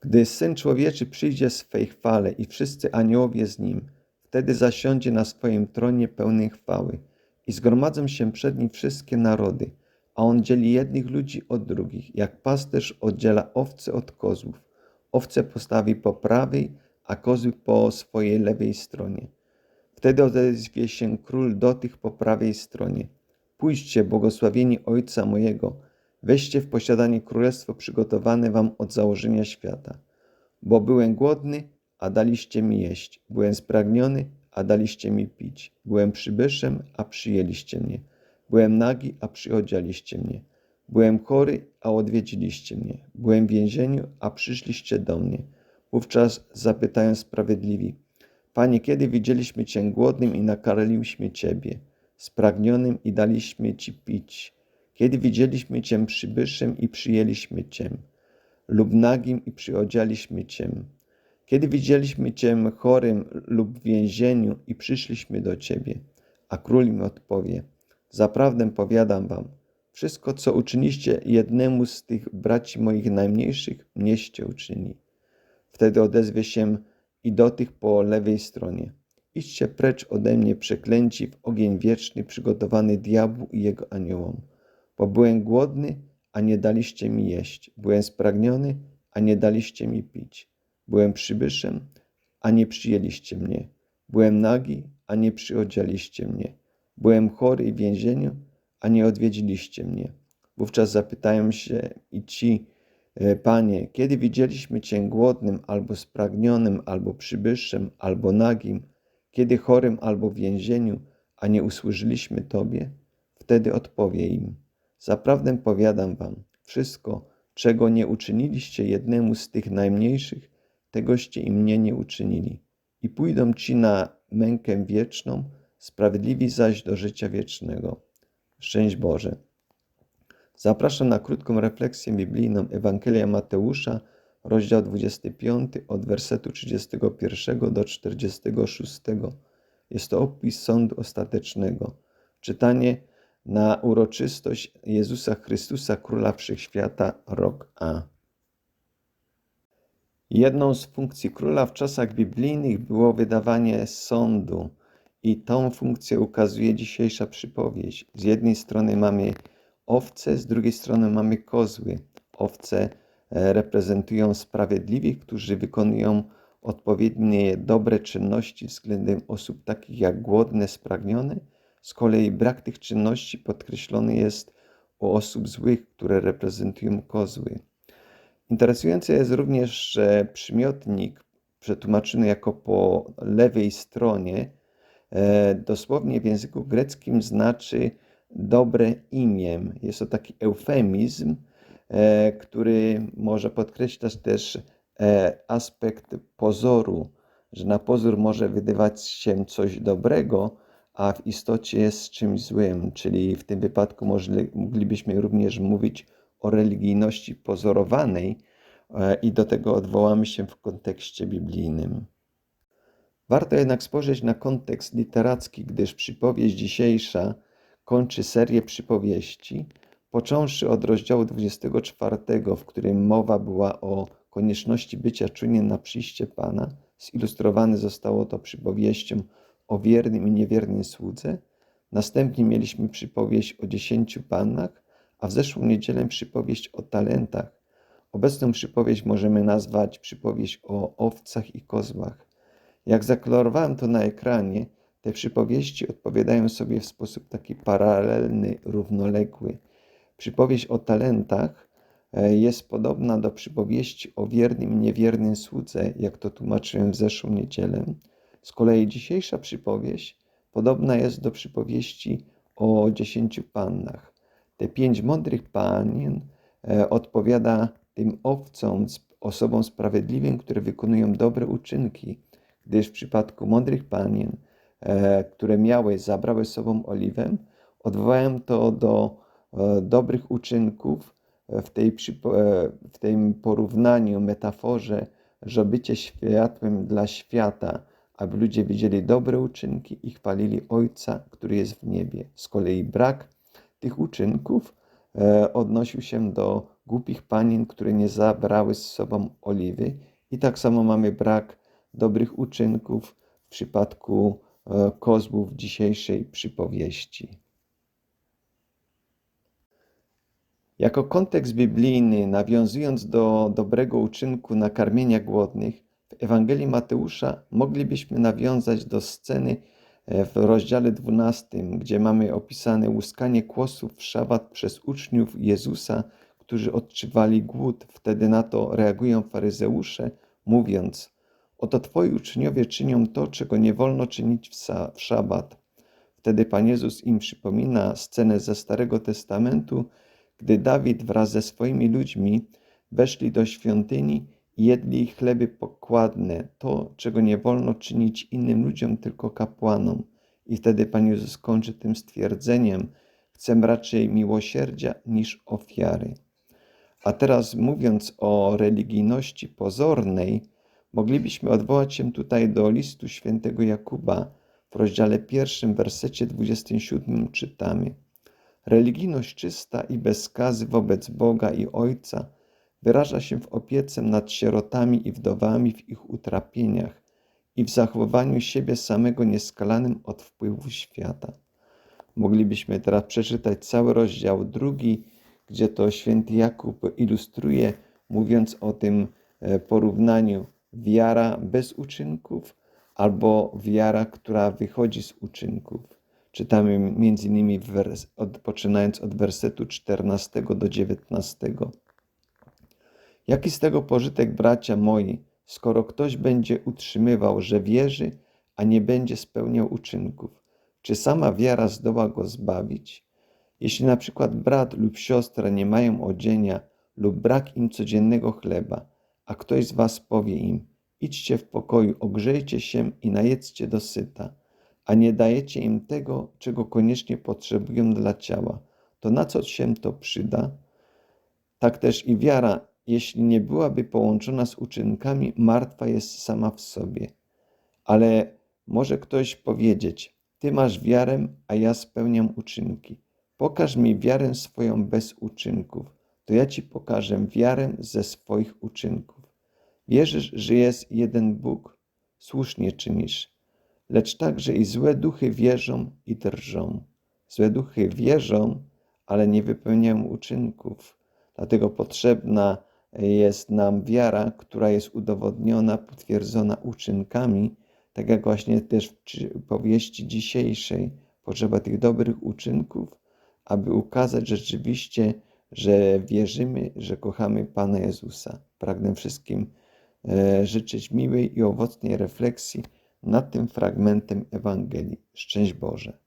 Gdy Syn Człowieczy przyjdzie w swej chwale i wszyscy aniołowie z Nim, wtedy zasiądzie na swoim tronie pełnej chwały i zgromadzą się przed Nim wszystkie narody, a On dzieli jednych ludzi od drugich, jak pasterz oddziela owce od kozłów. Owce postawi po prawej, a kozły po swojej lewej stronie. Wtedy odezwie się król do tych po prawej stronie. Pójdźcie, błogosławieni Ojca mojego, weźcie w posiadanie królestwo przygotowane wam od założenia świata. Bo byłem głodny, a daliście mi jeść. Byłem spragniony, a daliście mi pić. Byłem przybyszem, a przyjęliście mnie. Byłem nagi, a przyodzialiście mnie. Byłem chory, a odwiedziliście mnie. Byłem w więzieniu, a przyszliście do mnie. Wówczas zapytają sprawiedliwi, Panie, kiedy widzieliśmy Cię głodnym i nakarmiliśmy Ciebie, spragnionym i daliśmy Ci pić? Kiedy widzieliśmy Cię przybyszem i przyjęliśmy Cię, lub nagim i przyodzialiśmy Cię? Kiedy widzieliśmy Cię chorym lub w więzieniu i przyszliśmy do Ciebie? A król im odpowie, zaprawdę powiadam Wam, wszystko, co uczyniście jednemu z tych braci moich najmniejszych, mnieście uczyni. Wtedy odezwie się i do tych po lewej stronie. Idźcie precz ode mnie, przeklęci w ogień wieczny, przygotowany diabłu i jego aniołom. Bo byłem głodny, a nie daliście mi jeść. Byłem spragniony, a nie daliście mi pić. Byłem przybyszem, a nie przyjęliście mnie. Byłem nagi, a nie przyodzialiście mnie. Byłem chory i w więzieniu, a nie odwiedziliście mnie. Wówczas zapytają się i ci, E, Panie, kiedy widzieliśmy Cię głodnym, albo spragnionym, albo przybyszem, albo nagim, kiedy chorym, albo w więzieniu, a nie usłyszeliśmy Tobie? Wtedy odpowie im: Zaprawdę powiadam Wam, wszystko, czego nie uczyniliście jednemu z tych najmniejszych, tegoście i mnie nie uczynili. I pójdą ci na mękę wieczną, sprawiedliwi zaś do życia wiecznego. Szczęść Boże. Zapraszam na krótką refleksję biblijną Ewangelia Mateusza, rozdział 25, od wersetu 31 do 46. Jest to opis sądu ostatecznego. Czytanie na uroczystość Jezusa Chrystusa, Króla Wszechświata, rok A. Jedną z funkcji króla w czasach biblijnych było wydawanie sądu, i tą funkcję ukazuje dzisiejsza przypowieść. Z jednej strony mamy owce, z drugiej strony mamy kozły. Owce e, reprezentują sprawiedliwych, którzy wykonują odpowiednie dobre czynności względem osób takich jak głodne, spragnione. Z kolei brak tych czynności podkreślony jest u osób złych, które reprezentują kozły. Interesujące jest również, że przymiotnik przetłumaczony jako po lewej stronie e, dosłownie w języku greckim znaczy dobre imię. Jest to taki eufemizm, e, który może podkreślać też e, aspekt pozoru, że na pozór może wydawać się coś dobrego, a w istocie jest czymś złym, czyli w tym wypadku moglibyśmy również mówić o religijności pozorowanej e, i do tego odwołamy się w kontekście biblijnym. Warto jednak spojrzeć na kontekst literacki, gdyż przypowieść dzisiejsza kończy serię przypowieści, począwszy od rozdziału 24, w którym mowa była o konieczności bycia czujnym na przyjście Pana. Zilustrowane zostało to przypowieścią o wiernym i niewiernym słudze. Następnie mieliśmy przypowieść o dziesięciu pannach, a w zeszłą niedzielę przypowieść o talentach. Obecną przypowieść możemy nazwać przypowieść o owcach i kozłach. Jak zaklarowałem to na ekranie, te przypowieści odpowiadają sobie w sposób taki paralelny, równoległy. Przypowieść o talentach e, jest podobna do przypowieści o wiernym i niewiernym słudze, jak to tłumaczyłem w zeszłą niedzielę. Z kolei dzisiejsza przypowieść podobna jest do przypowieści o dziesięciu pannach. Te pięć mądrych panien e, odpowiada tym owcom, osobom sprawiedliwym, które wykonują dobre uczynki, gdyż w przypadku mądrych panien E, które miały, zabrały sobą oliwę, odwołałem to do e, dobrych uczynków w, tej, w tym porównaniu, metaforze, że bycie światłem dla świata, aby ludzie widzieli dobre uczynki i chwalili Ojca, który jest w niebie. Z kolei brak tych uczynków odnosił się do głupich panien, które nie zabrały z sobą oliwy. I tak samo mamy brak dobrych uczynków w przypadku e, kozłów dzisiejszej przypowieści. Jako kontekst biblijny, nawiązując do dobrego uczynku nakarmienia głodnych, w Ewangelii Mateusza moglibyśmy nawiązać do sceny e, w rozdziale 12, gdzie mamy opisane łuskanie kłosów w szabat przez uczniów Jezusa, którzy odczuwali głód. Wtedy na to reagują faryzeusze, mówiąc: Oto twoi uczniowie czynią to, czego nie wolno czynić w szabat. Wtedy Pan Jezus im przypomina scenę ze Starego Testamentu, gdy Dawid wraz ze swoimi ludźmi weszli do świątyni jedli chleby pokładne, to, czego nie wolno czynić innym ludziom, tylko kapłanom. I wtedy Pan Jezus kończy tym stwierdzeniem: Chcę raczej miłosierdzia niż ofiary. A teraz mówiąc o religijności pozornej, moglibyśmy odwołać się tutaj do listu świętego Jakuba. W rozdziale pierwszym, wersecie 27 czytamy: Religijność czysta i bez skazy wobec Boga i Ojca wyraża się w opiece nad sierotami i wdowami w ich utrapieniach i w zachowaniu siebie samego nieskalanym od wpływu świata. Moglibyśmy teraz przeczytać cały rozdział drugi, gdzie to święty Jakub ilustruje, mówiąc o tym e, porównaniu wiara bez uczynków albo wiara, która wychodzi z uczynków. Czytamy innymi wers, od, poczynając od wersetu 14 do 19. Jaki z tego pożytek, bracia moi, skoro ktoś będzie utrzymywał, że wierzy, a nie będzie spełniał uczynków? Czy sama wiara zdoła go zbawić? Jeśli na przykład brat lub siostra nie mają odzienia lub brak im codziennego chleba, a ktoś z was powie im: idźcie w pokoju, ogrzejcie się i najedzcie dosyta, a nie dajecie im tego, czego koniecznie potrzebują dla ciała, to na co się to przyda? Tak też i wiara, jeśli nie byłaby połączona z uczynkami, martwa jest sama w sobie. Ale może ktoś powiedzieć: Ty masz wiarę, a ja spełniam uczynki. Pokaż mi wiarę swoją bez uczynków, to ja ci pokażę wiarę ze swoich uczynków. Wierzysz, że jest jeden Bóg? Słusznie czynisz. Lecz także i złe duchy wierzą i drżą. Złe duchy wierzą, ale nie wypełniają uczynków. Dlatego potrzebna jest nam wiara, która jest udowodniona, potwierdzona uczynkami, tak jak właśnie też w powieści dzisiejszej. Potrzeba tych dobrych uczynków, aby ukazać rzeczywiście, że wierzymy, że kochamy Pana Jezusa. Pragnę wszystkim E, życzyć miłej i owocnej refleksji nad tym fragmentem Ewangelii. Szczęść Boże.